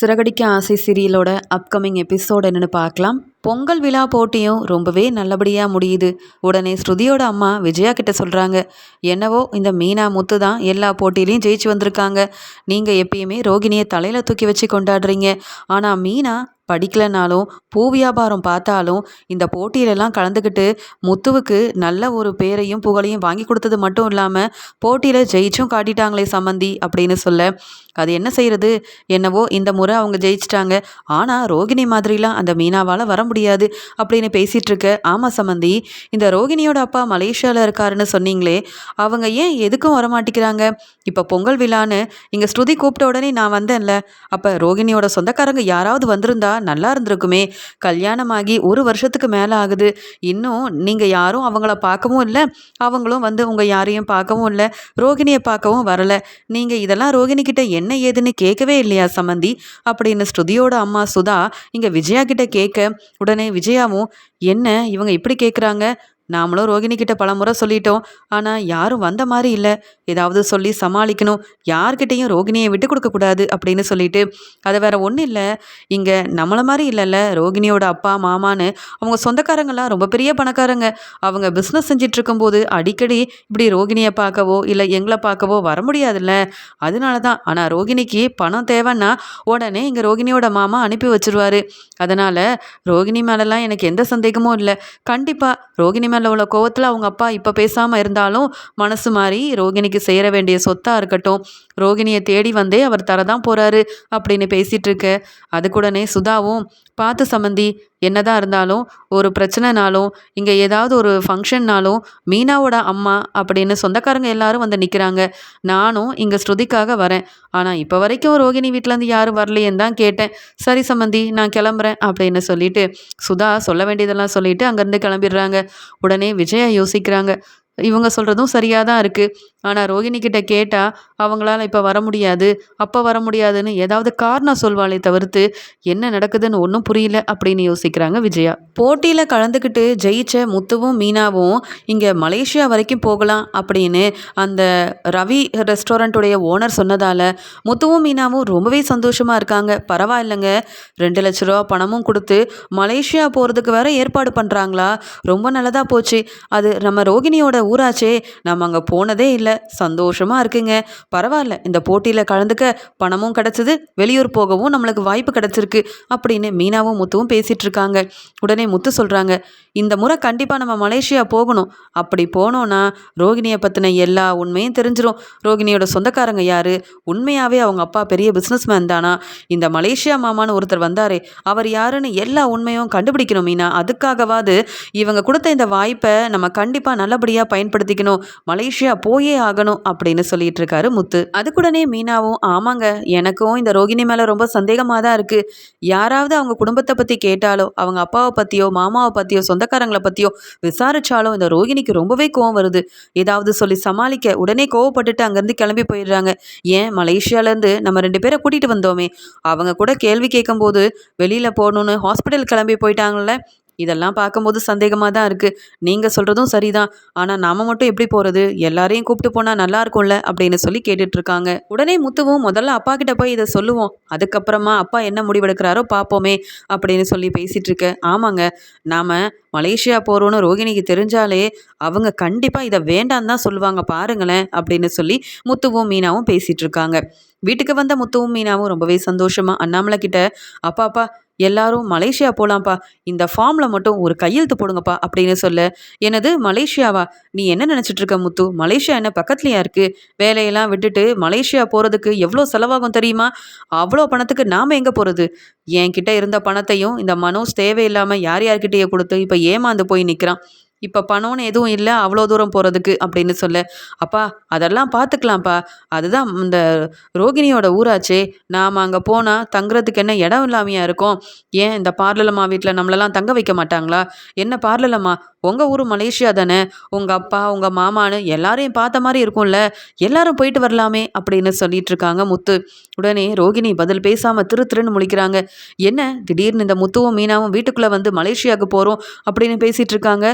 சிறகடிக்க ஆசை சீரியலோட upcoming episode என்னன்னு பார்க்கலாம். பொங்கல் விழா போட்டியும் ரொம்பவே நல்லபடியாக முடியுது. உடனே ஸ்ருதியோட அம்மா விஜயா கிட்ட சொல்கிறாங்க என்னவோ இந்த மீனா முத்து தான் எல்லா போட்டியிலையும் ஜெயிச்சு வந்திருக்காங்க. நீங்கள் எப்பயுமே ரோகிணியை தலையில் தூக்கி வச்சு கொண்டாடுறீங்க. ஆனால் மீனா படிக்கலைனாலும் பூ வியாபாரம் பார்த்தாலும் இந்த போட்டியிலலாம் கலந்துக்கிட்டு முத்துவுக்கு நல்ல ஒரு பேரையும் புகழையும் வாங்கி கொடுத்தது மட்டும் இல்லாமல் போட்டியில் ஜெயிச்சும் காட்டிட்டாங்களே சம்மந்தி அப்படின்னு சொல்ல அது என்ன செய்கிறது என்னவோ இந்த முறை அவங்க ஜெயிச்சிட்டாங்க. ஆனால் ரோகிணி மாதிரிலாம் அந்த மீனாவால் வர முடியாது அப்படின்னு பேசிகிட்டு இருக்க ஆமாம் சம்மந்தி இந்த ரோகிணியோட அப்பா மலேசியாவில் இருக்காருன்னு சொன்னீங்களே அவங்க ஏன் எதுக்கும் வரமாட்டேங்கிறாங்க? இப்போ பொங்கல் விழான்னு இங்கே ஸ்ருதி கூப்பிட்ட உடனே நான் வந்தேன்ல அப்போ ரோகிணியோட சொந்தக்காரங்க யாராவது வந்திருந்தா நல்லா இருந்திருக்குமே. கல்யாணமாகி ஒரு வருஷத்துக்கு மேலே ஆகுது. இன்னும் நீங்கள் யாரும் அவங்கள பார்க்கவும் இல்லை. அவங்களும் வந்து உங்கள் யாரையும் பார்க்கவும் இல்லை. ரோகிணியை பார்க்கவும் வரலை. நீங்கள் இதெல்லாம் ரோகிணிக்கிட்ட என்ன ஏதுன்னு கேட்கவே இல்லையா சம்மந்தி அப்படின்னு ஸ்ருதியோட அம்மா சுதா இங்கே விஜயா கிட்ட கேட்க உடனே விஜயாவும் என்ன இவங்க இப்படி கேட்குறாங்க நாமளும் ரோகிணிக்கிட்ட பலமுறை சொல்லிட்டோம். ஆனால் யாரும் வந்த மாதிரி இல்லை. ஏதாவது சொல்லி சமாளிக்கணும். யார்கிட்டையும் ரோகிணியை விட்டு கொடுக்கக்கூடாது அப்படின்னு சொல்லிட்டு. அது வேற ஒன்றும் இல்லை. இங்கே நம்மளை மாதிரி இல்லைல்ல. ரோகிணியோட அப்பா மாமான்னு அவங்க சொந்தக்காரங்களாம் ரொம்ப பெரிய பணக்காரங்க. அவங்க பிஸ்னஸ் செஞ்சிட்டு இருக்கும்போது அடிக்கடி இப்படி ரோகிணியை பார்க்கவோ இல்லை எங்களை பார்க்கவோ வர முடியாதுல்ல. அதனால தான் ஆனால் ரோகிணிக்கு பணம் தேவைன்னா உடனே இங்கே ரோகிணியோட மாமா அனுப்பி வச்சிருவாரு. அதனால் ரோகிணி மேலெல்லாம் எனக்கு எந்த சந்தேகமும் இல்லை. கண்டிப்பாக ரோகிணி மேலே உள்ள கோவத்தில் அவங்க அப்பா இப்போ பேசாமல் இருந்தாலும் மனசு மாறி ரோகிணிக்கு சேர வேண்டிய சொத்தாக இருக்கட்டும். ரோகிணியை தேடி வந்தே அவர் தரதான் போகிறாரு அப்படின்னு பேசிகிட்டு இருக்க. அதுக்குடனே சுதாவும் பார்த்து சம்மந்தி என்னதான் இருந்தாலும் ஒரு பிரச்சனைனாலும் இங்கே ஏதாவது ஒரு ஃபங்க்ஷன்னாலும் மீனாவோட அம்மா அப்படின்னு சொந்தக்காரங்க எல்லாரும் வந்து நிற்கிறாங்க நானும் இங்கே ஸ்ருதிக்காக வரேன். ஆனால் இப்போ வரைக்கும் ரோகிணி வீட்டிலேருந்து யாரும் வரலையேன்னு தான் கேட்டேன். சரி சம்மந்தி நான் கிளம்புறேன் அப்படின்னு சொல்லிட்டு சுதா சொல்ல வேண்டியதெல்லாம் சொல்லிட்டு அங்கேருந்து கிளம்பிடுறாங்க. உடனே விஜயா யோசிக்கிறாங்க. இவங்க சொல்கிறதும் சரியாக தான் இருக்குது ஆனால் ரோகிணி கிட்ட கேட்டால் அவங்களால இப்போ வர முடியாது. அப்போ வர முடியாதுன்னு ஏதாவது காரணம் சொல்வாளே தவிர்த்து என்ன நடக்குதுன்னு ஒன்றும் புரியல அப்படின்னு யோசிக்கிறாங்க விஜயா. போட்டியில் கலந்துக்கிட்டு ஜெயிச்ச முத்துவும் மீனாவும் இங்கே மலேசியா வரைக்கும் போகலாம் அப்படின்னு அந்த ரவி ரெஸ்டாரண்ட்டுடைய ஓனர் சொன்னதால் முத்துவும் மீனாவும் ரொம்பவே சந்தோஷமாக இருக்காங்க. பரவாயில்லைங்க. ரெண்டு லட்ச ரூபா பணமும் கொடுத்து மலேசியா போகிறதுக்கு வேற ஏற்பாடு பண்ணுறாங்களா ரொம்ப நல்லதாக போச்சு. அது நம்ம ரோகிணியோட ஊராச்சே. நம்ம அங்கே போனதே இல்லை. சந்தோஷமாக இருக்குங்க. பரவாயில்ல இந்த போட்டியில் கலந்துக்க பணமும் கிடச்சிது வெளியூர் போகவும் நம்மளுக்கு வாய்ப்பு கிடச்சிருக்கு அப்படின்னு மீனாவும் முத்துவும் பேசிகிட்டு இருக்காங்க. உடனே முத்து சொல்கிறாங்க இந்த முறை கண்டிப்பாக நம்ம மலேசியா போகணும். அப்படி போனோன்னா ரோகிணியை பற்றின எல்லா உண்மையும் தெரிஞ்சிரும். ரோகிணியோட சொந்தக்காரங்க யார்? உண்மையாகவே அவங்க அப்பா பெரிய பிஸ்னஸ்மேன் தானா? இந்த மலேசியா மாமான்னு ஒருத்தர் வந்தாரே அவர் யாருன்னு எல்லா உண்மையும் கண்டுபிடிக்கணும் மீனா. அதுக்காகவாது இவங்க கொடுத்த இந்த வாய்ப்பை நம்ம கண்டிப்பாக நல்லபடியாக பயன்படுத்திக்கணும். மலேசியா போயே ஆகணும் அப்படின்னு சொல்லிட்டு இருக்காரு முத்து. அதுக்குடனே மீனாவும் ஆமாங்க எனக்கும் இந்த ரோகிணி மேலே ரொம்ப சந்தேகமாக தான் இருக்குது யாராவது அவங்க குடும்பத்தை பற்றி கேட்டாலோ அவங்க அப்பாவை பற்றியோ மாமாவை பற்றியோ சொந்தக்காரங்களை பற்றியோ விசாரிச்சாலும் இந்த ரோகிணிக்கு ரொம்பவே கோவம் வருது. ஏதாவது சொல்லி சமாளிக்க உடனே கோவப்பட்டுட்டு அங்கேருந்து கிளம்பி போயிடுறாங்க. ஏன் மலேசியாலேருந்து நம்ம ரெண்டு பேரை கூட்டிகிட்டு வந்தோமே. அவங்க கூட கேள்வி கேட்கும்போது வெளியில் போகணுன்னு ஹாஸ்பிட்டல் கிளம்பி போயிட்டாங்கல்ல இதெல்லாம் பார்க்கும்போது சந்தேகமாக தான் இருக்குது நீங்கள் சொல்கிறதும் சரிதான். ஆனால் நாம் மட்டும் எப்படி போகிறது எல்லாரையும் கூப்பிட்டு போனால் நல்லா இருக்கும்ல அப்படின்னு சொல்லி கேட்டுட்ருக்காங்க உடனே முத்துவும் முதல்ல அப்பா கிட்ட போய் இதை சொல்லுவோம். அதுக்கப்புறமா அப்பா என்ன முடிவெடுக்கிறாரோ பார்ப்போமே அப்படின்னு சொல்லி பேசிகிட்டு இருக்க. ஆமாங்க நாம் மலேசியா போகிறோன்னு ரோகிணிக்கு தெரிஞ்சாலே அவங்க கண்டிப்பாக இதை வேண்டான்னு தான் சொல்லுவாங்க பாருங்களேன் அப்படின்னு சொல்லி முத்துவும் மீனாவும் பேசிகிட்டு இருக்காங்க. வீட்டுக்கு வந்த முத்துவும் மீனாவும் ரொம்பவே சந்தோஷமாக அண்ணாமலை கிட்ட அப்பா அப்பா எல்லாரும் மலேசியா போகலாம்ப்பா இந்த ஃபார்மில் மட்டும் ஒரு கையெழுத்து போடுங்கப்பா அப்படின்னு சொல்ல. எனது மலேசியாவா? நீ என்ன நினச்சிட்டு இருக்க முத்து? மலேசியா என்ன பக்கத்துலையா இருக்குது வேலையெல்லாம் விட்டுட்டு மலேசியா போகிறதுக்கு எவ்வளோ செலவாகும் தெரியுமா? அவ்வளோ பணத்துக்கு நாம் எங்கே போகிறது என்கிட்ட இருந்த பணத்தையும் இந்த மனோஸ் தேவையில்லாமல் யார் யார்கிட்டயே கொடுத்து இப்போ ஏமாந்து போய் நிற்கிறான் இப்போ பணம்னு எதுவும் இல்லை அவ்வளோ தூரம் போகிறதுக்கு அப்படின்னு சொல்ல. அப்பா அதெல்லாம் பார்த்துக்கலாம்ப்பா அதுதான் இந்த ரோகிணியோட ஊராச்சே. நாம் அங்கே போனால் தங்குறதுக்கு என்ன இடம் இல்லாமையாக இருக்கும்? ஏன் இந்த பார்லலம்மா வீட்டில் நம்மளெல்லாம் தங்க வைக்க மாட்டாங்களா? என்ன பார்லலம்மா? உங்கள் ஊர் மலேசியா தானே? உங்கள் அப்பா உங்கள் மாமான்னு எல்லாரையும் பார்த்த மாதிரி இருக்கும்ல. எல்லாரும் போயிட்டு வரலாமே அப்படின்னு சொல்லிட்டு இருக்காங்க முத்து. உடனே ரோகிணி பதில் பேசாமல் திரு திருன்னு முழிக்கிறாங்க. என்ன? திடீர்னு இந்த முத்துவும் மீனாவும் வீட்டுக்குள்ளே வந்து மலேசியாவுக்கு போகிறோம் அப்படின்னு பேசிகிட்டு இருக்காங்க.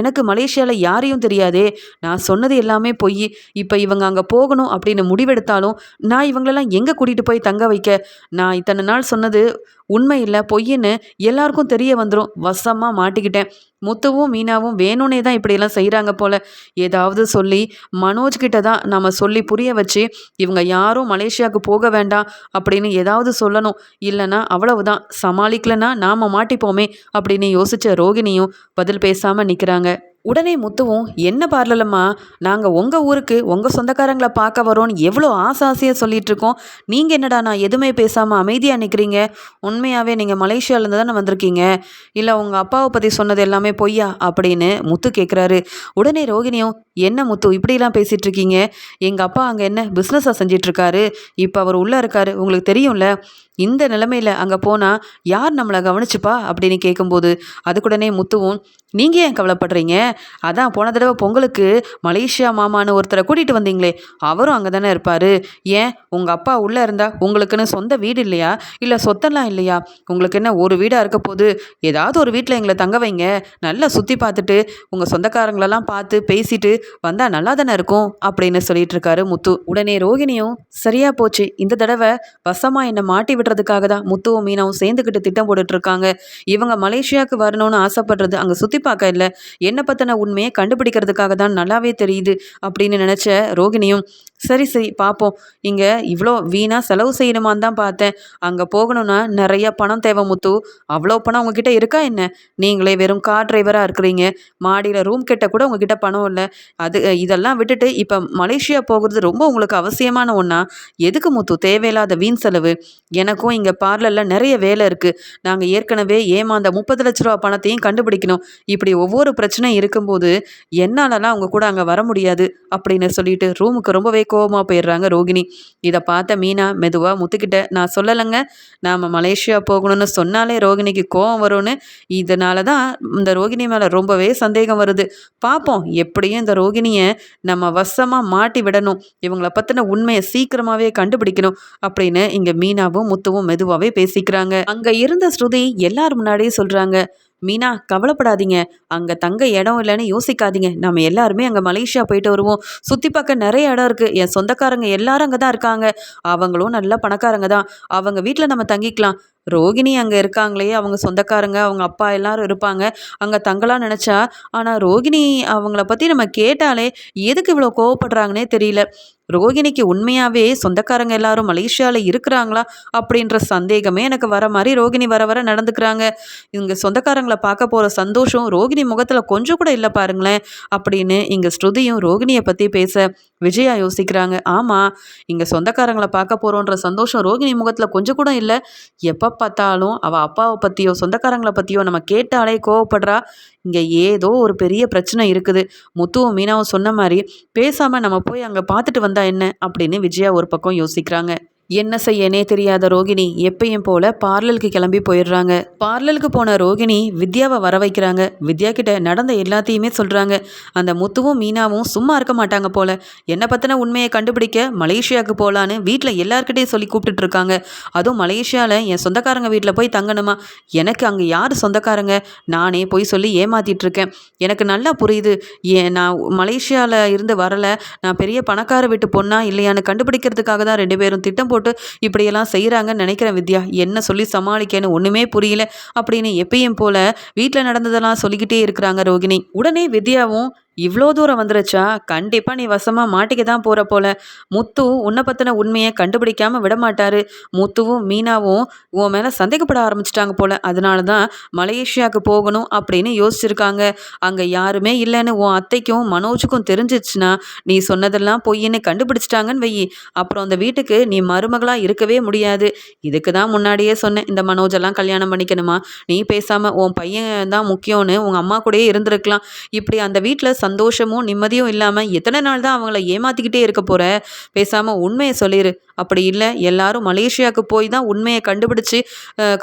எனக்கு மலேசியாவில் யாரையும் தெரியாதே. நான் சொன்னது எல்லாமே பொய். இப்போ இவங்க அங்கே போகணும் அப்படின்னு முடிவெடுத்தாலும் நான் இவங்களெல்லாம் எங்கே கூட்டிகிட்டு போய் தங்க வைக்க? நான் இத்தனை நாள் சொன்னது உண்மை இல்லை பொய்ன்னு எல்லாருக்கும் தெரிய வந்துடும் வசமாக மாட்டிக்கிட்டேன். முத்துவும் மீனாவும் வேணும்னே தான் இப்படியெல்லாம் செய்கிறாங்க போல். ஏதாவது சொல்லி மனோஜ் கிட்ட தான் நம்ம சொல்லி புரிய வச்சு இவங்க யாரும் மலேசியாவுக்கு போக வேண்டாம் அப்படின்னு ஏதாவது சொல்லணும். இல்லைன்னா அவ்வளவுதான். சமாளிக்கலன்னா நாம் மாட்டிப்போமே அப்படின்னு யோசித்த ரோகிணியும் பதில் பேசாமல் நிற்கிறாங்க உடனே முத்துவும் என்ன பார்லலம்மா நாங்கள் உங்கள் ஊருக்கு உங்கள் சொந்தக்காரங்களை பார்க்க வரோன்னு எவ்வளோ ஆசை ஆசையாக சொல்லிகிட்ருக்கோம் இருக்கோம். நீங்கள் என்னடா நான் எதுவுமே பேசாமல் அமைதியாக நிற்கிறீங்க உண்மையாகவே நீங்கள் மலேசியாவிலேருந்து தானே வந்திருக்கீங்க? இல்லை உங்கள் அப்பாவை பற்றி சொன்னது எல்லாமே பொய்யா? அப்படின்னு முத்து கேட்குறாரு உடனே ரோகிணியும் என்ன முத்து இப்படிலாம் பேசிகிட்டு இருக்கீங்க? எங்கள் அப்பா அங்கே என்ன பிஸ்னஸாக செஞ்சிட்ருக்காரு இப்போ அவர் உள்ளே இருக்காரு. உங்களுக்கு தெரியும்ல? இந்த நிலமையில் அங்கே போனால் யார் நம்மளை கவனிச்சுப்பா? அப்படின்னு கேட்கும்போது அதுக்குடனே முத்துவும் நீங்கள் ஏன் கவலைப்படுறீங்க? அதான் போன தடவை பொங்கலுக்கு மலேசியா மாமான்னு ஒருத்தரை கூட்டிகிட்டு வந்தீங்களே அவரும் அங்கே தானே இருப்பார். ஏன்? உங்கள் அப்பா உள்ளே இருந்தால் உங்களுக்குன்னு சொந்த வீடு இல்லையா? இல்லை சொத்தெல்லாம் இல்லையா? உங்களுக்கு என்ன ஒரு வீடாக இருக்க போது ஏதாவது ஒரு வீட்டில் எங்களை தங்க வைங்க. நல்லா சுற்றி பார்த்துட்டு உங்கள் சொந்தக்காரங்களெல்லாம் பார்த்து பேசிட்டு வந்தால் நல்லா தானே இருக்கும் அப்படின்னு சொல்லிட்டு இருக்காரு முத்து. உடனே ரோகிணியும் சரியா போச்சு. இந்த தடவை வசமாக என்னை மாட்டி விடுறதுக்காக தான் முத்துவும் மீனாவும் சேர்ந்துக்கிட்டு திட்டம் போட்டுட்டு இருக்காங்க இவங்க மலேசியாவுக்கு வரணும்னு ஆசைப்படுறது அங்கே சுற்றி பார்க்க இல்லை. என்னை பற்றின உண்மையை கண்டுபிடிக்கிறதுக்காக தான் நல்லாவே தெரியுது அப்படின்னு நினச்ச ரோகிணியும் சரி சரி பார்ப்போம் இங்கே இவ்வளோ வீணாக செலவு செய்யணுமான்னு தான் பார்த்தேன் அங்கே போகணும்னா நிறைய பணம் தேவை முத்து. அவ்வளோ பணம் உங்ககிட்ட இருக்கா என்ன? நீங்களே வெறும் கார் டிரைவராக இருக்கிறீங்க. மாடியில் ரூம் கெட்ட கூட உங்ககிட்ட பணம் இல்லை. அது இதெல்லாம் விட்டுட்டு இப்போ மலேசியா போகிறது ரொம்ப உங்களுக்கு அவசியமான ஒன்றா எதுக்கு முத்து? தேவையில்லாத வீண் செலவு. எனக்கும் இங்கே பார்லரில் நிறைய வேலை இருக்குது நாங்கள் ஏற்கனவே ஏமாந்த முப்பது லட்ச ரூபா பணத்தையும் கண்டுபிடிக்கணும். இப்படி ஒவ்வொரு பிரச்சனையும் இருக்கும்போது என்னாலலாம் அவங்க கூட அங்கே வர முடியாது அப்படின்னு சொல்லிட்டு ரூமுக்கு ரொம்பவே கோபமாக போயிடுறாங்க ரோகிணி. இதை பார்த்த மீனா மெதுவாக முத்துக்கிட்ட நான் சொல்லலைங்க. நாம் மலேசியா போகணும்னு சொன்னாலே ரோகிணிக்கு கோபம் வரும்னு. இதனால தான் இந்த ரோகிணி மேலே ரொம்பவே சந்தேகம் வருது. பார்ப்போம் எப்படியும் இந்த ரோகிணியை நம்ம வசமாக மாட்டி விடணும். இவங்கள பற்றின உண்மையை சீக்கிரமாகவே கண்டுபிடிக்கணும். அப்படின்னு இங்கே மீனாவும் முத்துவும் மெதுவாகவே பேசிக்கிறாங்க. அங்கே இருந்த ஸ்ருதி எல்லார் முன்னாடியே சொல்கிறாங்க மீனா கவலைப்படாதீங்க. அங்கே தங்க இடம் இல்லைன்னு யோசிக்காதீங்க. நம்ம எல்லாருமே அங்கே மலேசியா போயிட்டு வருவோம். சுற்றி பார்க்க நிறைய இடம் இருக்குது என் சொந்தக்காரங்க எல்லாரும் அங்கே தான் இருக்காங்க. அவங்களும் நல்ல பணக்காரங்க தான். அவங்க வீட்டில் நம்ம தங்கிக்கலாம். ரோகிணி அங்கே இருக்காங்களே அவங்க சொந்தக்காரங்க அவங்க அப்பா எல்லாரும் இருப்பாங்க. அங்கே தங்கலாம் நினச்சா ஆனால் ரோகிணி அவங்கள பற்றி நம்ம கேட்டாலே எதுக்கு இவ்வளோ கோவப்படுறாங்கன்னே தெரியல. ரோகிணிக்கு உண்மையாகவே சொந்தக்காரங்க எல்லாரும் மலேசியாவில் இருக்கிறாங்களா அப்படின்ற சந்தேகமே எனக்கு வர மாதிரி ரோகிணி வர வர நடந்துக்கிறாங்க. இங்கே சொந்தக்காரங்களை பார்க்க போகிற சந்தோஷம் ரோகிணி முகத்தில் கொஞ்சம் கூட இல்லை பாருங்களேன் அப்படின்னு இங்கே ஸ்ருதியும் ரோகிணியை பற்றி பேச விஜயா யோசிக்கிறாங்க. ஆமாம் இங்கே சொந்தக்காரங்களை பார்க்க போகிறோன்ற சந்தோஷம் ரோகிணி முகத்தில் கொஞ்சம் கூட இல்லை. எப்போ பார்த்தாலும் அவள் அப்பாவை பற்றியோ சொந்தக்காரங்களை பற்றியோ நம்ம கேட்டாலே கோவப்படுறா. இங்கே ஏதோ ஒரு பெரிய பிரச்சனை இருக்குது. முத்துவும் மீனாவும் சொன்ன மாதிரி பேசாமல் நம்ம போய் அங்கே பார்த்துட்டு வந்தா என்ன? அப்படின்னு விஜயா ஒரு பக்கம் யோசிக்கிறாங்க. என்ன செய்யனே தெரியாத ரோகிணி எப்பயும் போல பார்லருக்கு கிளம்பி போயிடுறாங்க. பார்லருக்கு போன ரோகிணி வித்யாவை வர வைக்கிறாங்க. வித்யா கிட்ட நடந்த எல்லாத்தையுமே சொல்றாங்க. அந்த முத்துவும் மீனாவும் சும்மா இருக்க மாட்டாங்க போல. என்ன பத்தின உண்மையை கண்டுபிடிக்க மலேசியாவுக்கு போகலான்னு வீட்டில் எல்லாருக்கிட்டையும் சொல்லி கூப்பிட்டுட்டு இருக்காங்க. அதுவும் மலேசியாவில் என் சொந்தக்காரங்க வீட்டில் போய் தங்கணுமா? எனக்கு அங்கே யார் சொந்தக்காரங்க? நானே போய் சொல்லி ஏமாத்திட்டு இருக்கேன். எனக்கு நல்லா புரியுது. ஏன் நான் மலேசியாவில் இருந்து வரல. நான் பெரிய பணக்கார வீட்டு பொண்ணா இல்லையான்னு கண்டுபிடிக்கிறதுக்காக தான் ரெண்டு பேரும் திட்டம் போட்டு இப்படியெல்லாம் செய்கிறாங்கன்னு நினைக்கிறேன் வித்யா. என்ன சொல்லி சமாளிக்கன்னு ஒன்றுமே புரியல. அப்படின்னு எப்பயும் போல வீட்டில் நடந்ததெல்லாம் சொல்லிக்கிட்டே இருக்கிறாங்க ரோகிணி. உடனே வித்யாவும் இவ்வளோ தூரம் வந்துருச்சா? கண்டிப்பாக நீ வசமாக மாட்டிக்க தான் போகிற போல. முத்து உன்னை பற்றின உண்மையை கண்டுபிடிக்காமல் விடமாட்டாரு. முத்துவும் மீனாவும் உன் மேலே சந்தேகப்பட ஆரம்பிச்சிட்டாங்க போல. அதனால தான் மலேசியாவுக்கு போகணும் அப்படின்னு யோசிச்சிருக்காங்க. அங்கே யாருமே இல்லைன்னு உன் அத்தைக்கும் மனோஜுக்கும் தெரிஞ்சிச்சுன்னா நீ சொன்னதெல்லாம் பொய்ன்னு கண்டுபிடிச்சிட்டாங்கன்னு வெயி. அப்புறம் அந்த வீட்டுக்கு நீ மருமகளாக இருக்கவே முடியாது. இதுக்கு தான் முன்னாடியே சொன்னேன் இந்த மனோஜெல்லாம் கல்யாணம் பண்ணிக்கணுமா? நீ பேசாமல் உன் பையன் தான் முக்கியம்னு உங்கள் அம்மா கூடயே இருந்திருக்கலாம். இப்படி அந்த வீட்டில் சந்தோஷமும் நிம்மதியும் இல்லாமல் எத்தனை நாள் தான் அவங்கள ஏமாற்றிக்கிட்டே இருக்க போகிற பேசாமல் உண்மையை சொல்லிடு அப்படி இல்லை. எல்லாரும் மலேசியாவுக்கு போய் தான் உண்மையை கண்டுபிடிச்சு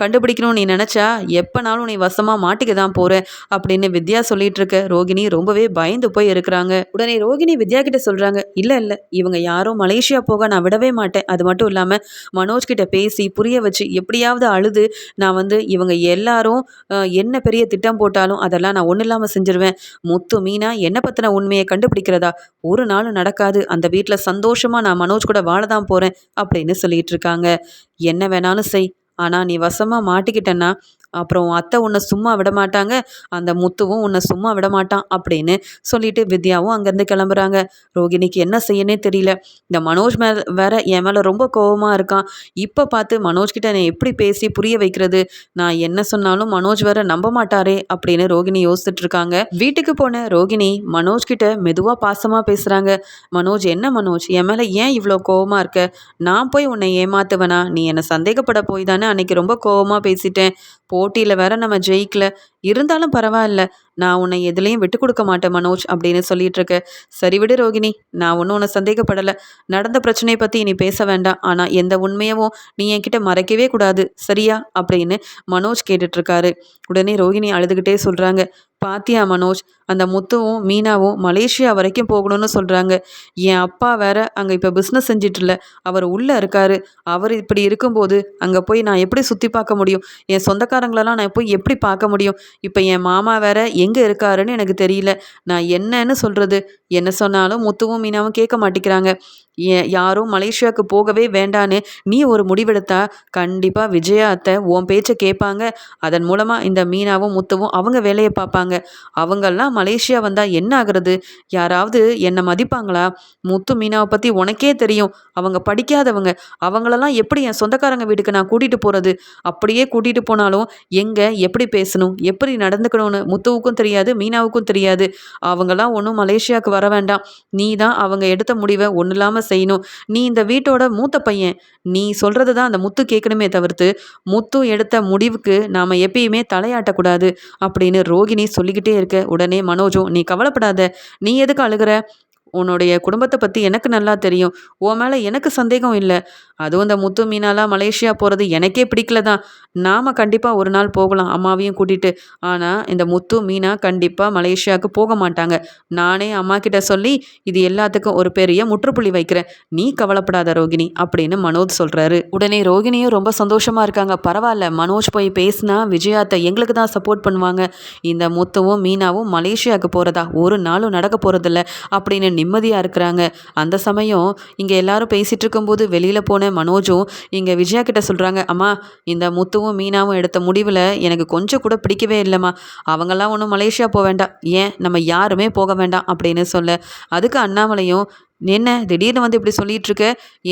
கண்டுபிடிக்கணும்னு நீ நினச்சா எப்போனாலும் நீ வசமாக மாட்டிக்க தான் போகிற அப்படின்னு வித்யா சொல்லிட்டு இருக்க. ரோகிணி ரொம்பவே பயந்து போய் இருக்கிறாங்க. உடனே ரோகிணி வித்யா கிட்ட சொல்கிறாங்க இல்லை இல்லை இவங்க யாரும் மலேசியா போக நான் விடவே மாட்டேன். அது மட்டும் இல்லாமல் மனோஜ் கிட்ட பேசி புரிய வச்சு எப்படியாவது அழுது நான் வந்து இவங்க எல்லாரும் என்ன பெரிய திட்டம் போட்டாலும் அதெல்லாம் நான் ஒன்றும் இல்லாமல் செஞ்சிருவேன். முத்து மீனா என்ன பற்றின உண்மையை கண்டுபிடிக்கிறதா? ஒரு நாளும் நடக்காது. அந்த வீட்டில் சந்தோஷமாக நான் மனோஜ் கூட வாழ தான் போகிறேன் அப்படின்னு சொல்லிட்டு இருக்காங்க. என்ன வேணாலும் செய். ஆனால் நீ வசமாக மாட்டிக்கிட்டேன்னா அப்புறம் அத்தை உன்னை சும்மா விட மாட்டாங்க. அந்த முத்துவும் உன்னை சும்மா விட மாட்டான் அப்படின்னு சொல்லிட்டு வித்யாவும் அங்கேருந்து கிளம்புறாங்க. ரோகிணிக்கு என்ன செய்யனே தெரியல. இந்த மனோஜ் மேல வேற என் மேலே ரொம்ப கோவமாக இருக்கான். இப்போ பார்த்து மனோஜ் கிட்ட நான் எப்படி பேசி புரிய வைக்கிறது? நான் என்ன சொன்னாலும் மனோஜ் வேற நம்ப மாட்டாரே அப்படின்னு ரோகிணி யோசிச்சுட்டு இருக்காங்க. வீட்டுக்கு போன ரோகிணி மனோஜ் கிட்ட மெதுவாக பாசமாக பேசுகிறாங்க மனோஜ் என்ன மனோஜ்? என் மேலே ஏன் இவ்வளோ கோவமாக இருக்க? நான் போய் உன்னை ஏமாத்துவேனா? நீ என்னை சந்தேகப்பட போய் தானே அன்னைக்கு ரொம்ப கோவமாக பேசிட்டேன். போட்டியில் வேற நம்ம ஜெயிக்கல. இருந்தாலும் பரவாயில்ல. நான் உன்னை எதுலேயும் விட்டு கொடுக்க மாட்டேன் மனோஜ் அப்படின்னு சொல்லிட்டு இருக்க சரி விடு ரோகிணி நான் ஒன்றும் உன்னை சந்தேகப்படலை. நடந்த பிரச்சனையை பற்றி நீ பேச வேண்டாம். ஆனால் எந்த உண்மையவும் நீ என்கிட்ட மறைக்கவே கூடாது. சரியா? அப்படின்னு மனோஜ் கேட்டுட்ருக்காரு. உடனே ரோகிணி அழுதுகிட்டே சொல்கிறாங்க பாத்தியா மனோஜ் அந்த முத்துவும் மீனாவும் மலேசியா வரைக்கும் போகணும்னு சொல்கிறாங்க என் அப்பா வேற அங்கே இப்போ பிஸ்னஸ் செஞ்சிட்டு இல்லை அவர் உள்ளே இருக்காரு. அவர் இப்படி இருக்கும்போது அங்கே போய் நான் எப்படி சுற்றி பார்க்க முடியும்? என் சொந்தக்காரங்களெல்லாம் நான் போய் எப்படி பார்க்க முடியும்? இப்போ என் மாமா வேற எங்கே இருக்காருன்னு எனக்கு தெரியல. நான் என்னன்னு சொல்கிறது என்ன சொன்னாலும் முத்துவும் மீனாவும் கேட்க மாட்டேங்கிறாங்க. ஏ- யாரும் மலேசியாவுக்கு போகவே வேண்டான்னு நீ ஒரு முடிவெடுத்தா? கண்டிப்பாக விஜயா அத்தை உன் பேச்சை கேட்பாங்க. அதன் மூலமாக இந்த மீனாவும் முத்துவும் அவங்க வேலையை பார்ப்பாங்க. அவங்கெல்லாம் மலேசியா வந்தால் என்ன ஆகுறது? யாராவது என்னை மதிப்பாங்களா? முத்து மீனாவை பற்றி உனக்கே தெரியும். அவங்க படிக்காதவங்க. அவங்களெல்லாம் எப்படி என் சொந்தக்காரங்க வீட்டுக்கு நான் கூட்டிகிட்டு போகிறது அப்படியே கூட்டிகிட்டு போனாலும் எங்கே? எப்படி பேசணும்? எப்படி நடந்துக்கணும்னு முத்துவுக்கும் தெரியாது மீனாவுக்கும் தெரியாது. அவங்களாம் ஒன்றும் மலேசியாவுக்கு வர வேண்டாம். நீ தான் அவங்க எடுத்த முடிவை ஒன்றும் இல்லாமல் செய்யணும். நீ இந்த வீட்டோட மூத்த பையன். நீ சொல்கிறது தான் அந்த முத்து கேட்கணுமே தவிர்த்து முத்து எடுத்த முடிவுக்கு நாம் எப்பயுமே தலையாட்டக்கூடாது அப்படின்னு ரோகிணி சொல்லிக்கிட்டே இருக்க. உடனே மனோஜும் நீ கவலைப்படாத. நீ எதுக்கு அழுகிற? உன்னுடைய குடும்பத்தை பற்றி எனக்கு நல்லா தெரியும். உன் மேலே எனக்கு சந்தேகம் இல்லை. அதுவும் இந்த முத்து மீனாலாம் மலேசியா போகிறது எனக்கே பிடிக்கல தான் நாம் கண்டிப்பாக ஒரு நாள் போகலாம் அம்மாவையும் கூட்டிகிட்டு ஆனால் இந்த முத்து மீனா கண்டிப்பாக மலேசியாவுக்கு போக மாட்டாங்க. நானே அம்மா கிட்ட சொல்லி இது எல்லாத்துக்கும் ஒரு பெரிய முற்றுப்புள்ளி வைக்கிறேன். நீ கவலைப்படாத ரோகிணி அப்படின்னு மனோஜ் சொல்கிறாரு உடனே ரோகிணியும் ரொம்ப சந்தோஷமாக இருக்காங்க. பரவாயில்ல மனோஜ் போய் பேசினா விஜயாத்தை எங்களுக்கு தான் சப்போர்ட் பண்ணுவாங்க. இந்த முத்துவும் மீனாவும் மலேசியாவுக்கு போகிறதா ஒரு நாளும் நடக்க போகிறதில்ல அப்படின்னு நிம்மதியாக இருக்கிறாங்க. அந்த சமயம் இங்கே எல்லாரும் பேசிகிட்டு இருக்கும்போது வெளியில் போன மனோஜும் இங்கே விஜயா கிட்ட சொல்கிறாங்க அம்மா இந்த முத்துவும் மீனாவும் எடுத்த முடிவில் எனக்கு கொஞ்சம் கூட பிடிக்கவே இல்லைம்மா. அவங்கெல்லாம் ஒன்றும் மலேசியா போக வேண்டாம். ஏன்? நம்ம யாருமே போக வேண்டாம் அப்படின்னு சொல்ல அதுக்கு அண்ணாமலையும் என்ன திடீர்னு வந்து இப்படி சொல்லிட்டு இருக்க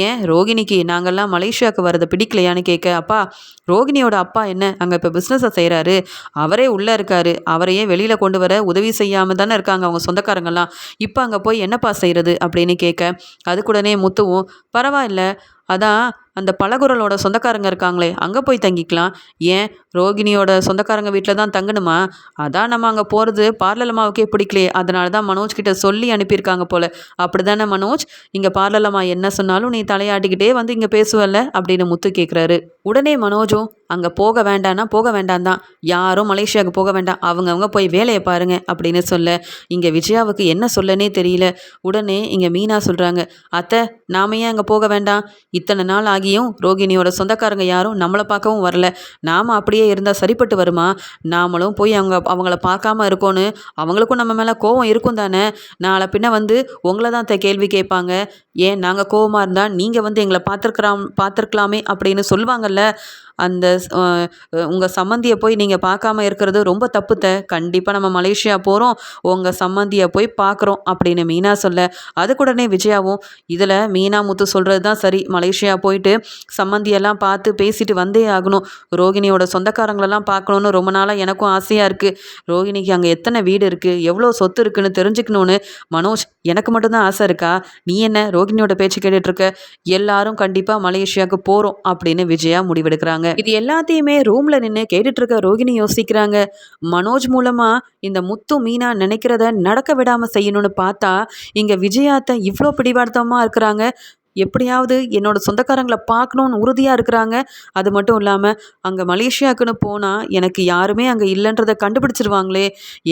ஏன்? ரோகிணிக்கு நாங்கள்லாம் மலேசியாவுக்கு வரதை பிடிக்கலையான்னு கேட்க அப்பா ரோகிணியோட அப்பா என்ன? அங்கே இப்போ பிஸ்னஸை செய்கிறாரு அவரே உள்ளே இருக்காரு. அவரையே வெளியில் கொண்டு வர? உதவி செய்யாமல் தானே இருக்காங்க அவங்க சொந்தக்காரங்கெல்லாம். இப்போ அங்கே போய் என்னப்பா செய்கிறது அப்படின்னு கேட்க அதுக்குடனே முத்துவும் பரவாயில்ல. அதான் அந்த பலகுரலோட சொந்தக்காரங்க இருக்காங்களே அங்கே போய் தங்கிக்கலாம். ஏன்? ரோகிணியோட சொந்தக்காரங்க வீட்டில் தான் தங்கணுமா? அதான் நம்ம அங்கே போகிறது பார்லலம்மாவுக்கே பிடிக்கலையே. அதனால தான் மனோஜ் கிட்ட சொல்லி அனுப்பியிருக்காங்க போல. அப்படி தானே மனோஜ்? இங்கே பார்லலம்மா என்ன சொன்னாலும் நீ தலையாட்டிக்கிட்டே வந்து இங்கே பேசுவல்ல? அப்படின்னு முத்து கேட்குறாரு உடனே மனோஜும் அங்கே போக வேண்டாம்னா போக வேண்டாம் தான். யாரும் மலேசியாவுக்கு போக வேண்டாம். அவங்கவுங்க போய் வேலையை பாருங்க அப்படின்னு சொல்ல. இங்கே விஜயாவுக்கு என்ன சொல்லனே தெரியல. உடனே இங்கே மீனா சொல்கிறாங்க அத்தை நாம ஏன் அங்கே போக வேண்டாம்? இத்தனை நாள் ஆகி ராகியும் ரோகிணியோட சொந்தக்காரங்க யாரும் நம்மளை பார்க்கவும் வரல. நாம் அப்படியே இருந்தால் சரிப்பட்டு வருமா? நாமளும் போய் அவங்க அவங்கள பார்க்காம இருக்கோன்னு அவங்களுக்கும் நம்ம மேலே கோவம் இருக்கும் தானே? நாளை பின்ன வந்து உங்களை தான் த- கேள்வி கேட்பாங்க. ஏன் நாங்கள் கோவமாக இருந்தால் நீங்கள் வந்து எங்களை பார்த்துருக்கலாம் பார்த்துருக்கலாமே அப்படின்னு சொல்லுவாங்கல்ல? அந்த உங்கள் சம்மந்தியை போய் நீங்கள் பார்க்காம இருக்கிறது ரொம்ப தப்புத்த கண்டிப்பாக நம்ம மலேசியா போகிறோம் உங்கள் சம்மந்தியை போய் பார்க்குறோம் அப்படின்னு மீனா சொல்ல. அதுக்குடனே விஜயாவும் இதில் மீனா முத்து சொல்கிறது தான் சரி. மலேசியா போயிட்டு சம்மந்தியெல்லாம் பார்த்து பேசிட்டு வந்தே ஆகணும். ரோகிணியோட சொந்தக்காரங்களெல்லாம் பார்க்கணுன்னு ரொம்ப நாளாக எனக்கும் ஆசையாக இருக்குது ரோகிணிக்கு அங்கே எத்தனை வீடு இருக்குது எவ்வளோ சொத்து இருக்குன்னு தெரிஞ்சுக்கணுன்னு மனோஜ் எனக்கு மட்டும்தான் ஆசை இருக்கா? நீ என்ன ரோகிணியோட பேச்சு கேட்டுட்ருக்க எல்லாரும் கண்டிப்பாக மலேசியாவுக்கு போகிறோம் அப்படின்னு விஜயா முடிவெடுக்கிறாங்க. இது எல்லாத்தையுமே ரூமில் நின்று கேட்டுட்டு இருக்க ரோகிணி யோசிக்கிறாங்க. மனோஜ் மூலமாக இந்த முத்து மீனா நினைக்கிறத நடக்க விடாமல் செய்யணும்னு பார்த்தா இங்கே விஜயாத்த இவ்வளோ பிடிவாதமாக இருக்கிறாங்க. எப்படியாவது என்னோட சொந்தக்காரங்களை பார்க்கணுன்னு உறுதியாக இருக்கிறாங்க. அது மட்டும் இல்லாமல் அங்கே மலேசியாவுக்குன்னு போனால் எனக்கு யாருமே அங்கே இல்லைன்றதை கண்டுபிடிச்சிருவாங்களே.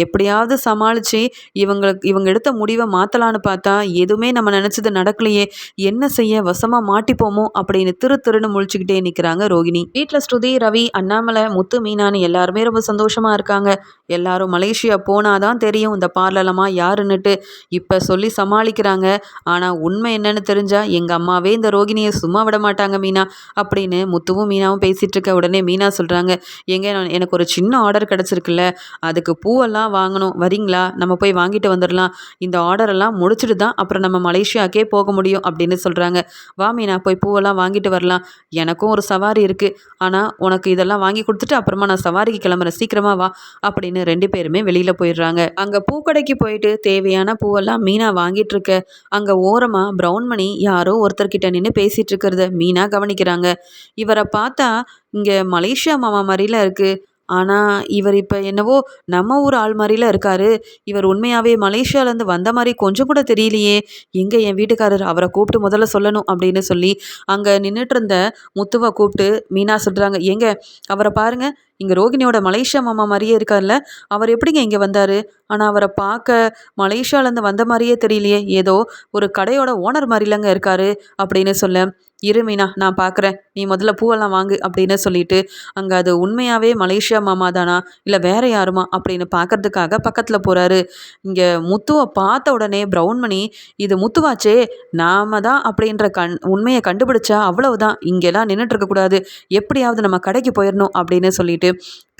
எப்படியாவது சமாளித்து இவங்களுக்கு இவங்க எடுத்த முடிவை மாற்றலான்னு பார்த்தா எதுவுமே நம்ம நினச்சது நடக்கலையே. என்ன செய்ய வசமாக மாட்டிப்போமோ அப்படின்னு திரு திருன்னு முழிச்சுக்கிட்டே நிற்கிறாங்க ரோகிணி. வீட்டில் ஸ்ருதி ரவி அண்ணாமலை முத்து மீனான்னு எல்லாருமே ரொம்ப சந்தோஷமாக இருக்காங்க. எல்லாரும் மலேசியா போனாதான் தெரியும் இந்த பார்லலமாக யாருன்னுட்டு. இப்போ சொல்லி சமாளிக்கிறாங்க. ஆனால் உண்மை என்னன்னு தெரிஞ்சால் எங்கள் அம்மாவே இந்த ரோகிணியை சும்மா விட மாட்டாங்க மீனா அப்படின்னு முத்துவும் மீனாவும் பேசிகிட்டு இருக்க உடனே மீனா சொல்கிறாங்க எங்க நான் எனக்கு ஒரு சின்ன ஆர்டர் கிடச்சிருக்குல்ல அதுக்கு பூவெல்லாம் வாங்கணும் வரீங்களா? நம்ம போய் வாங்கிட்டு வந்துடலாம். இந்த ஆர்டரெல்லாம் முடிச்சுட்டு தான் அப்புறம் நம்ம மலேசியாக்கே போக முடியும் அப்படின்னு சொல்கிறாங்க வா மீனா போய் பூவெல்லாம் வாங்கிட்டு வரலாம். எனக்கும் ஒரு சவாரி இருக்குது ஆனால் உனக்கு இதெல்லாம் வாங்கி கொடுத்துட்டு அப்புறமா நான் சவாரிக்கு கிளம்புறேன். சீக்கிரமா வா அப்படின்னு ரெண்டு பேருமே வெளியில் போயிடுறாங்க. அங்கே பூக்கடைக்கு போயிட்டு தேவையான பூவெல்லாம் மீனா வாங்கிட்டு இருக்க அங்கே ஓரமாக ப்ரௌன் மணி யாரோ ஒருத்தர்கிட்ட நின்று பேசிகிட்டு இருக்கிறத மீனா கவனிக்கிறாங்க. இவரை பார்த்தா இங்கே மலேசியா மாமா மாதிரிலாம் இருக்குது ஆனால் இவர் இப்போ என்னவோ நம்ம ஊர் ஆள் மாதிரில இருக்காரு. இவர் உண்மையாகவே மலேசியாவிலேருந்து வந்த மாதிரி கொஞ்சம் கூட தெரியலையே. எங்கே என் வீட்டுக்காரர் அவரை கூப்பிட்டு முதல்ல சொல்லணும் அப்படின்னு சொல்லி அங்கே நின்றுட்டு இருந்த முத்துவை கூப்பிட்டு மீனா சொல்கிறாங்க எங்க அவரை பாருங்க. இங்கே ரோகிணியோட மலேசியா மாமா மாதிரியே இருக்கார்ல. அவர் எப்படிங்க இங்கே வந்தார்? ஆனால் அவரை பார்க்க மலேசியாவிலேருந்து வந்த மாதிரியே தெரியலையே. ஏதோ ஒரு கடையோட ஓனர் மாதிரிலங்க இருக்காரு அப்படின்னு சொல்ல இரு மீனா நான் பார்க்குறேன் நீ முதல்ல பூவெல்லாம் வாங்கு அப்படின்னு சொல்லிட்டு அங்கே அது உண்மையாகவே மலேசியா மாமா தானா? இல்லை வேற யாருமா? அப்படின்னு பார்க்கறதுக்காக பக்கத்தில் போகிறாரு இங்கே முத்துவை பார்த்த உடனே பிரவுன்மணி இது முத்துவாச்சே நாம தான் அப்படின்ற கண் உண்மையை கண்டுபிடிச்சா அவ்வளவுதான். இங்கெல்லாம் நின்றுட்டு இருக்கக்கூடாது எப்படியாவது நம்ம கடைக்கு போயிடணும் அப்படின்னு சொல்லிட்டு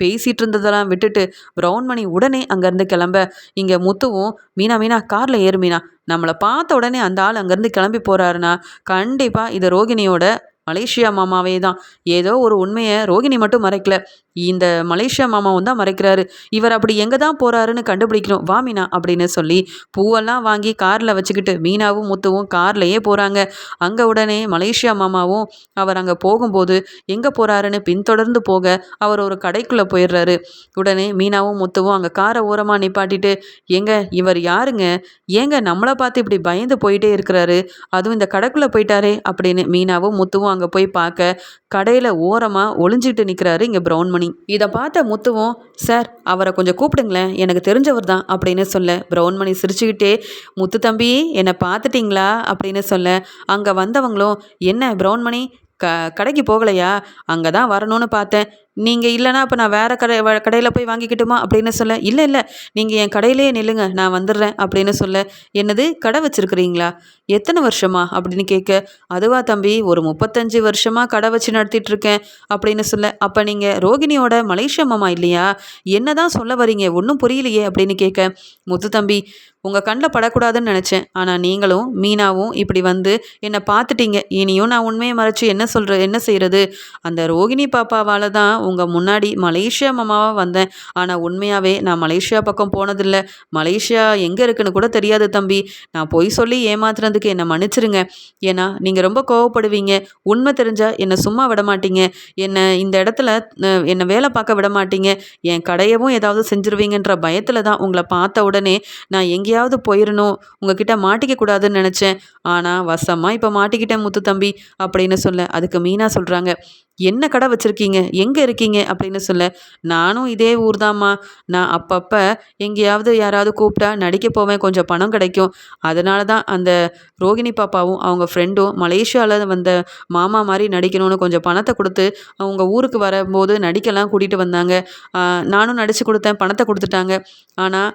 பேசிகிட்டு இருந்ததெல்லாம் விட்டுட்டு பிரவுன்மணி உடனே அங்கேருந்து கிளம்ப. இங்கே முத்துவும் மீனா மீனா காரில் ஏறு மீனா. நம்மளை பார்த்த உடனே அந்த ஆள் அங்கேருந்து கிளம்பி போகிறாருன்னா கண்டிப்பாக இது ரோகிணியோட மலேசியா மாமாவே தான். ஏதோ ஒரு உண்மையை ரோகிணி மட்டும் மறைக்கல. இந்த மலேசியா மாமாவும் தான் மறைக்கிறாரு. இவர் அப்படி எங்கே தான் போகிறாருன்னு கண்டுபிடிக்கணும். வா மீனா அப்படின்னு சொல்லி பூவெல்லாம் வாங்கி காரில் வச்சுக்கிட்டு மீனாவும் முத்துவும் கார்லேயே போகிறாங்க அங்கே உடனே மலேசியா மாமாவும் அவர் அங்கே போகும்போது எங்கே போகிறாருன்னு பின்தொடர்ந்து போக அவர் ஒரு கடைக்குள்ளே போயிடுறாரு. உடனே மீனாவும் முத்துவும் அங்கே காரை ஓரமாக நிப்பாட்டிட்டு எங்க இவர் யாருங்க? ஏங்க நம்மளை பார்த்து இப்படி பயந்து போயிட்டே இருக்கிறாரு. அதுவும் இந்த கடைக்குள்ளே போயிட்டாரே அப்படின்னு மீனாவும் முத்துவும் அங்கே போய் பார்க்க கடையில் ஓரமாக ஒளிஞ்சிக்கிட்டு நிற்கிறாரு இங்கே ப்ரௌன்மணி. இதை பார்த்த முத்துவும் சார் அவரை கொஞ்சம் கூப்பிடுங்களேன். எனக்கு தெரிஞ்சவர் தான் அப்படின்னு சொல்ல ப்ரௌன்மணி சிரிச்சுக்கிட்டே முத்து தம்பி என்னை பார்த்துட்டிங்களா? அப்படின்னு சொல்ல அங்கே வந்தவங்களும் என்ன பிரவுன்மணி க கடைக்கு போகலையா? அங்கே தான் வரணும்னு பார்த்தேன். நீங்கள் இல்லைனா அப்போ நான் வேறு கடை கடையில் போய் வாங்கிக்கிட்டுமா அப்படின்னு சொல்ல இல்லை இல்லை நீங்கள் என் கடையிலே நில்லுங்க நான் வந்துடுறேன் அப்படின்னு சொல்ல என்னது கடை வச்சுருக்குறீங்களா? எத்தனை வருஷமா? அப்படின்னு கேட்க அதுவா தம்பி ஒரு முப்பத்தஞ்சு வருஷமாக கடை வச்சு நடத்திட்டுருக்கேன் அப்படின்னு சொல்ல அப்போ நீங்கள் ரோகிணியோட மலேசிய மாமா இல்லையா? என்ன தான் சொல்ல வரீங்க? ஒன்றும் புரியலையே அப்படின்னு கேட்க முத்து தம்பி உங்கள் கண்ணில் படக்கூடாதுன்னு நினச்சேன். ஆனால் நீங்களும் மீனாவும் இப்படி வந்து என்னை பார்த்துட்டீங்க. இனியும் நான் உண்மையை மறைச்சு என்ன சொல்கிற என்ன செய்கிறது அந்த ரோகிணி பாப்பாவால் தான் உங்கள் முன்னாடி மலேசியா மாமாவாக வந்தேன். ஆனால் உண்மையாகவே நான் மலேசியா பக்கம் போனதில்லை. மலேசியா எங்கே இருக்குன்னு கூட தெரியாது தம்பி. நான் பொய் சொல்லி ஏமாத்துறதுக்கு என்னை மன்னிச்சிருங்க. ஏன்னா நீங்கள் ரொம்ப கோவப்படுவீங்க. உண்மை தெரிஞ்சால் என்னை சும்மா விட மாட்டீங்க. என்னை இந்த இடத்துல என்னை வேலை பார்க்க விட மாட்டீங்க. என் கடையவும் ஏதாவது செஞ்சுருவீங்கன்ற பயத்தில் தான் உங்களை பார்த்த உடனே நான் எங்கேயாவது போயிடணும் உங்ககிட்ட மாட்டிக்க கூடாதுன்னு நினச்சேன். ஆனால் வசமாக இப்போ மாட்டிக்கிட்டேன் முத்து தம்பி. அப்படின்னு சொல்ல அதுக்கு மீனா சொல்கிறாங்க என்ன கடை வச்சுருக்கீங்க? எங்கே இருக்கீங்க? அப்படின்னு சொல்ல நானும் இதே ஊர் தாம்மா நான் அப்பப்போ எங்கேயாவது யாராவது கூப்பிட்டா நடிக்க போவேன். கொஞ்சம் பணம் கிடைக்கும். அதனால தான் அந்த ரோகிணி பாப்பாவும் அவங்க ஃப்ரெண்டும் மலேசியாவில் வந்த மாமா மாதிரி நடிக்கணும்னு கொஞ்சம் பணத்தை கொடுத்து அவங்க ஊருக்கு வரும்போது நடிக்கலாம் கூட்டிகிட்டு வந்தாங்க. நானும் நடித்து கொடுத்தேன். பணத்தை கொடுத்துட்டாங்க. ஆனால்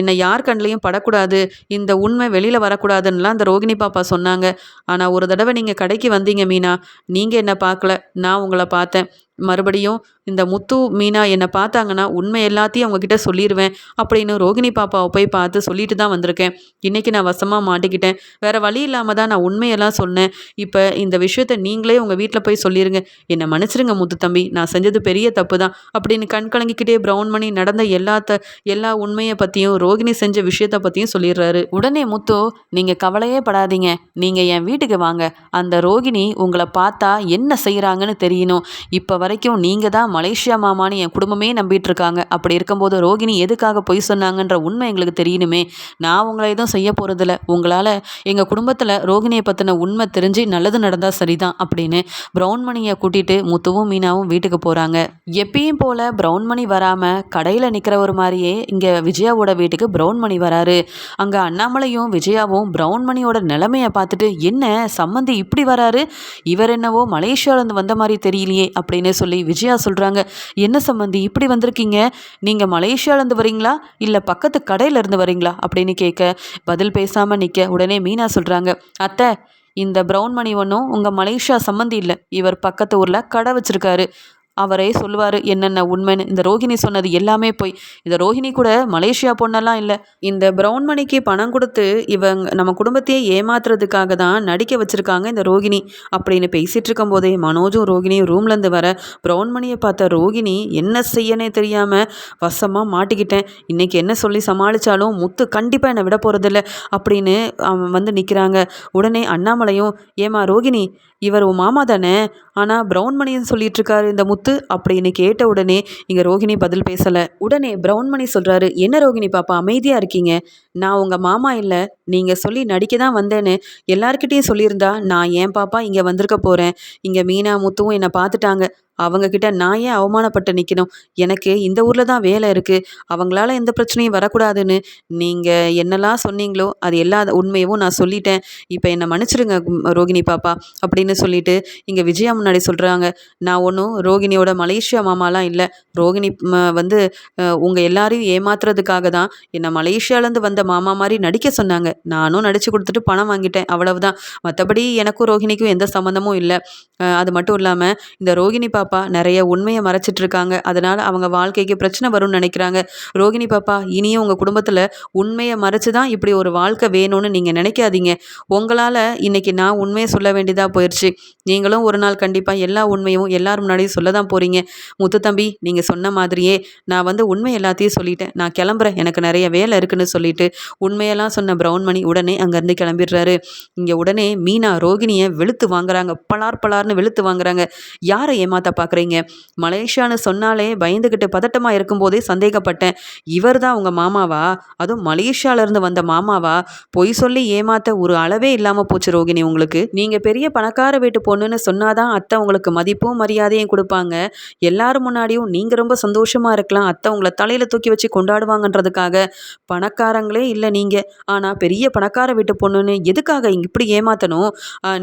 என்னை யார் கண்லேயும் படக்கூடாது இந்த உண்மை வெளியில் வரக்கூடாதுன்னெலாம் அந்த ரோகிணி பாப்பா சொன்னாங்க. ஆனால் ஒரு தடவை நீங்கள் கடைக்கு வந்தீங்க மீனா. நீங்கள் என்ன பார்க்கல நான் உங்களை பார்த்தேன். மறுபடியும் இந்த முத்து மீனா என்னை பார்த்தாங்கன்னா உண்மை எல்லாத்தையும் அவங்கக்கிட்ட சொல்லிடுவேன் அப்படின்னு ரோகிணி பாப்பாவை போய் பார்த்து சொல்லிட்டு தான் வந்திருக்கேன். இன்றைக்கி நான் வசமாக மாட்டிக்கிட்டேன். வேறு வழி இல்லாமல் தான் நான் உண்மையெல்லாம் சொன்னேன். இப்போ இந்த விஷயத்த நீங்களே உங்கள் வீட்டில் போய் சொல்லிடுங்க என்னை மன்னிச்சிருங்க முத்து தம்பி. நான் செஞ்சது பெரிய தப்பு தான் அப்படின்னு கண் கலங்கிக்கிட்டே ப்ரௌன் மணி நடந்த எல்லாத்த எல்லா உண்மையை பற்றியும் ரோகிணி செஞ்ச விஷயத்தை பற்றியும் சொல்லிடுறாரு. உடனே முத்து நீங்கள் கவலையே படாதீங்க. நீங்கள் என் வீட்டுக்கு வாங்க. அந்த ரோகிணி உங்களை பார்த்தா என்ன செய்கிறாங்கன்னு தெரியணும். இப்போ வரைக்கும் நீங்கள் தான் மலேசியா மாமான்னு என் குடும்பமே நம்பிட்டு இருக்காங்க அப்படி இருக்கும்போது ரோகிணி எதுக்காக பொய் சொன்னாங்கன்ற உண்மை எங்களுக்கு தெரியணுமே. நான் உங்களை எதுவும் செய்ய போகிறதில்ல உங்களால் எங்கள் குடும்பத்தில் ரோகிணியை பற்றின உண்மை தெரிஞ்சு நல்லது நடந்தால் சரிதான் அப்படின்னு ப்ரௌன்மணியை கூட்டிகிட்டு முத்துவும் மீனாவும் வீட்டுக்கு போகிறாங்க எப்பயும் போல் ப்ரௌன்மணி வராமல் கடையில் நிற்கிறவர் மாதிரியே இங்கே விஜயாவோட வீட்டுக்கு ப்ரௌன்மணி வராரு. அங்கே அண்ணாமலையும் விஜயாவும் ப்ரௌன்மணியோட நிலைமையை பார்த்துட்டு என்ன சம்மந்தி இப்படி வராரு? இவர் என்னவோ மலேசியாவிலேருந்து வந்த மாதிரி தெரியலையே அப்படின்னு சொல்லி விஜயா சொல்கிறாங்க என்ன சம்மந்தி இப்படி வந்திருக்கீங்க? நீங்கள் மலேசியாவிலேருந்து வரீங்களா? இல்லை பக்கத்து கடையிலேருந்து வரீங்களா? அப்படின்னு கேட்க பதில் பேசாமல் நிற்க உடனே மீனா சொல்கிறாங்க அத்தை இந்த ப்ரௌன் மணி ஒன்றும் உங்கள் மலேசியா சம்மந்தி இல்லை. இவர் பக்கத்து ஊரில் கடை வச்சுருக்காரு. அவரே சொல்லுவார் என்னென்ன உண்மைன்னு? இந்த ரோஹிணி சொன்னது எல்லாமே போய் இந்த ரோஹிணி கூட மலேசியா பொண்ணெல்லாம் இல்லை. இந்த பிரவுன் மணிக்கு பணம் கொடுத்து இவங்க நம்ம குடும்பத்தையே ஏமாத்துறதுக்காக தான் நடிக்க வச்சுருக்காங்க இந்த ரோகிணி அப்படின்னு பேசிகிட்டு இருக்கும்போதே மனோஜும் ரோகிணியும் ரூம்லேருந்து வர பிரவுன் மணியை பார்த்த ரோகிணி என்ன செய்யனே தெரியாமல் வசமாக மாட்டிக்கிட்டேன். இன்றைக்கி என்ன சொல்லி சமாளித்தாலும் முத்து கண்டிப்பாக என்னை விட போகிறதில்ல அப்படின்னு வந்து நிற்கிறாங்க உடனே அண்ணாமலையும் ஏமா ரோகிணி இவர் உன் மாமா தானே? ஆனால் ப்ரௌன் மணின்னு சொல்லிட்டு இருக்காரு இந்த முத்து அப்படின்னு கேட்ட உடனே இங்கே ரோகிணி பதில் பேசலை. உடனே ப்ரௌன் மணி சொல்கிறாரு என்ன ரோஹிணி பாப்பா அமைதியாக இருக்கீங்க? நான் உங்கள் மாமா இல்லை. நீங்கள் சொல்லி நடிக்க தான் வந்தேன்னு எல்லாருக்கிட்டேயும் சொல்லியிருந்தா நான் ஏன் பாப்பா இங்கே வந்திருக்க போகிறேன் இங்கே மீனா முத்துவும் என்னை பார்த்துட்டாங்க அவங்கக்கிட்ட நான் ஏன் அவமானப்பட்டு நிற்கணும் எனக்கு இந்த ஊரில் தான் வேலை இருக்குது அவங்களால எந்த பிரச்சனையும் வரக்கூடாதுன்னு நீங்கள் என்னெல்லாம் சொன்னீங்களோ அது எல்லா உண்மையவும் நான் சொல்லிட்டேன். இப்போ என்னை மன்னிச்சிடுங்க ரோகிணி பாப்பா அப்படின்னு சொல்லிட்டு இங்கே விஜயா முன்னாடி சொல்கிறாங்க நான் ஒன்றும் ரோகிணியோட மலேசியா மாமாலாம் இல்லை. ரோகிணி வந்து உங்கள் எல்லாரையும் ஏமாத்துறதுக்காக தான் என்னை மலேசியாலேருந்து வந்த மாமா மாதிரி நடிக்க சொன்னாங்க. நானும் நடித்து கொடுத்துட்டு பணம் வாங்கிட்டேன். அவ்வளவுதான். மற்றபடி எனக்கும் ரோஹிணிக்கும் எந்த சம்மந்தமும் இல்லை. அது மட்டும் இல்லாமல் இந்த ரோகிணி பாப்பா நிறைய உண்மையை மறைச்சிட்டு இருக்காங்க. அதனால் அவங்க வாழ்க்கைக்கு பிரச்சனை வரும்னு நினைக்கிறாங்க. ரோகிணி பாப்பா இனியும் உங்கள் குடும்பத்தில் உண்மையை மறைச்சு தான் இப்படி ஒரு வாழ்க்கை வேணும்னு நீங்கள் நினைக்காதீங்க. உங்களால் இன்றைக்கி நான் உண்மையை சொல்ல வேண்டியதாக போயிடுச்சு நீங்களும் ஒரு நாள் கண்டிப்பாக எல்லா உண்மையும் எல்லாரும் முன்னாடியும் சொல்ல தான் போகிறீங்க முத்து தம்பி நீங்கள் சொன்ன மாதிரியே நான் வந்து உண்மை எல்லாத்தையும் சொல்லிட்டேன். நான் கிளம்புறேன். எனக்கு நிறைய வேலை இருக்குன்னு சொல்லிட்டு உண்மையெல்லாம் சொன்ன ப்ரௌன் மணி உடனே அங்கேருந்து கிளம்பிடுறாரு. இங்கே உடனே மீனா ரோகிணியை வெளுத்து வாங்குறாங்க. பலார் பலார்னு வெளுத்து வாங்குறாங்க. யாரை ஏமாத்த பார்க்குறீங்க? மலேசியான்னு சொன்னாலே பயந்துக்கிட்டு பதட்டமாக இருக்கும்போதே சந்தேகப்பட்டேன். இவர் தான் உங்கள் மாமாவா? அதுவும் மலேசியாவிலேருந்து வந்த மாமாவா? பொய் சொல்லி ஏமாத்த ஒரு அளவே இல்லாமல் போச்சு ரோகிணி உங்களுக்கு. நீங்கள் பெரிய பணக்கார வீட்டு பொண்ணுன்னு சொன்னாதான் அத்தை உங்களுக்கு மதிப்பும் மரியாதையும் கொடுப்பாங்க. எல்லாரும் முன்னாடியும் நீங்கள் ரொம்ப சந்தோஷமாக இருக்கலாம். அத்தை உங்களை தலையில் தூக்கி வச்சு கொண்டாடுவாங்கன்றதுக்காக. பணக்காரங்களே இல்லை நீங்கள் ஆனால் பெரிய பணக்கார வீட்டு பொண்ணுன்னு எதுக்காக இப்படி ஏமாற்றணும்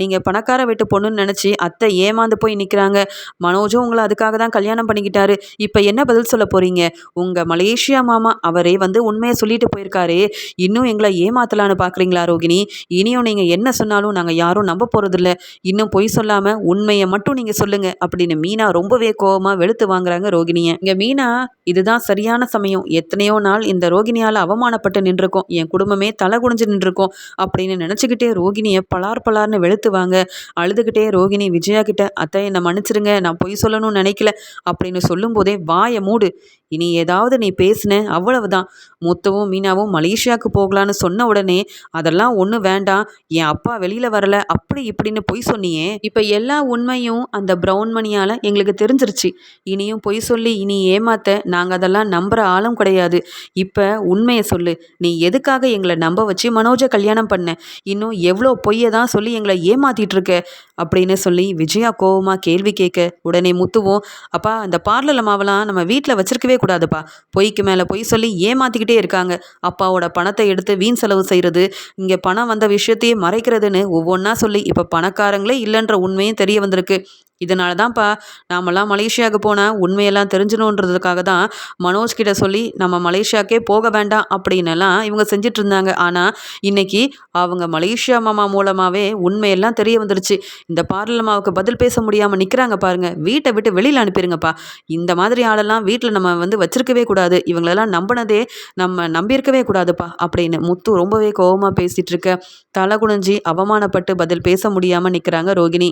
நீங்கள் பணக்கார வீட்டு பொண்ணுன்னு நினச்சி அத்தை ஏமாந்து போய் நிற்கிறாங்க மனோஜும் உங்களை அதுக்காக தான் கல்யாணம் பண்ணிக்கிட்டாரு. இப்போ என்ன பதில் சொல்ல போகிறீங்க உங்கள் மலேசியா மாமா அவரே வந்து உண்மையை சொல்லிட்டு போயிருக்காரு. இன்னும் எங்களை ஏமாத்தலான்னு பார்க்குறீங்களா ரோகிணி? இனியும் நீங்கள் என்ன சொன்னாலும் நாங்கள் யாரும் நம்ப போகிறதில்ல இன்னும் பொய் சொல்லாமல் உண்மையை மட்டும் நீங்கள் சொல்லுங்கள் அப்படின்னு மீனா ரொம்பவே கோபமாக வெளுத்து வாங்குறாங்க ரோகிணியை. இங்கே மீனா இதுதான் சரியான சமயம். எத்தனையோ நாள் இந்த ரோகிணியால் அவமானப்பட்டு நின்று இருக்கும் என் குடும்பமே தலை குடிஞ்சு நின்றுருக்கோம் அப்படின்னு நினச்சிக்கிட்டே ரோகிணியை பலார் பலார்னு வெளுத்துவாங்க. அழுதுகிட்டே ரோகிணி விஜயா கிட்ட அத்தை என்னை மன்னிச்சிருங்க நான் பொய் சொல்லணும்னு நினைக்கல அப்படின்னு சொல்லும்போதே வாயை மூடு. இனி ஏதாவது நீ பேசின அவ்வளவுதான். முத்துவும் மீனாவும் மலேசியாவுக்கு போகலான்னு சொன்ன உடனே அதெல்லாம் ஒன்றும் வேண்டாம். என் அப்பா வெளியில் வரல. அப்படி இப்படின்னு பொய் சொன்னியே. இப்போ எல்லா உண்மையும் அந்த ப்ரௌன் மணியால் எங்களுக்கு தெரிஞ்சிருச்சு. இனியும் பொய் சொல்லி இனி ஏமாத்த நாங்கள் அதெல்லாம் நம்புகிற ஆளும் கிடையாது. இப்போ உண்மையை சொல்லு. நீ எதுக்காக எங்களை நம்ப வச்சு மனோஜை கல்யாணம் பண்ண? இன்னும் எவ்வளோ பொய்யை தான் சொல்லி எங்களை ஏமாத்திட்டு இருக்க? அப்படின்னு சொல்லி விஜயா கோவமாக கேள்வி கேட்க உடனே முத்துவோம் அப்பா அந்த பார்லர் மாவெல்லாம் நம்ம வீட்டில் வச்சிருக்கவே கூடாதுப்பா. பொய்க்கு மேலே பொய் சொல்லி ஏமாற்றிக்கிட்டே இருக்காங்க. அப்பாவோட பணத்தை எடுத்து வீண் செலவு செய்கிறது இங்கே பணம் வந்த விஷயத்தையே மறைக்கிறதுன்னு ஒவ்வொன்றா சொல்லி இப்போ பணக்காரங்களே இல்லைன்ற உண்மையும் தெரிய வந்திருக்கு. இதனால தான்ப்பா நாமெல்லாம் மலேசியாவுக்கு போனால் உண்மையெல்லாம் தெரிஞ்சணுன்றதுக்காக தான் மனோஜ் கிட்ட சொல்லி நம்ம மலேசியாவுக்கே போக வேண்டாம் அப்படின்னெல்லாம் இவங்க செஞ்சிட்டு இருந்தாங்க ஆனால் இன்னைக்கு அவங்க மலேசியா மாமா மூலமாகவே உண்மையெல்லாம் தெரிய வந்துருச்சு. இந்த பார்லமாவுக்கு பதில் பேச முடியாமல் நிற்கிறாங்க பாருங்க. வீட்டை விட்டு வெளியில் அனுப்பிடுங்கப்பா இந்த மாதிரி ஆளெல்லாம் வீட்டில் நம்ம வந்து வச்சிருக்கவே கூடாது. இவங்களெல்லாம் நம்பினதே நம்ம நம்பியிருக்கவே கூடாதுப்பா அப்படின்னு முத்து ரொம்பவே கோபமாக பேசிகிட்டு இருக்க தலை குனிஞ்சி அவமானப்பட்டு பதில் பேச முடியாமல் நிற்கிறாங்க ரோகிணி.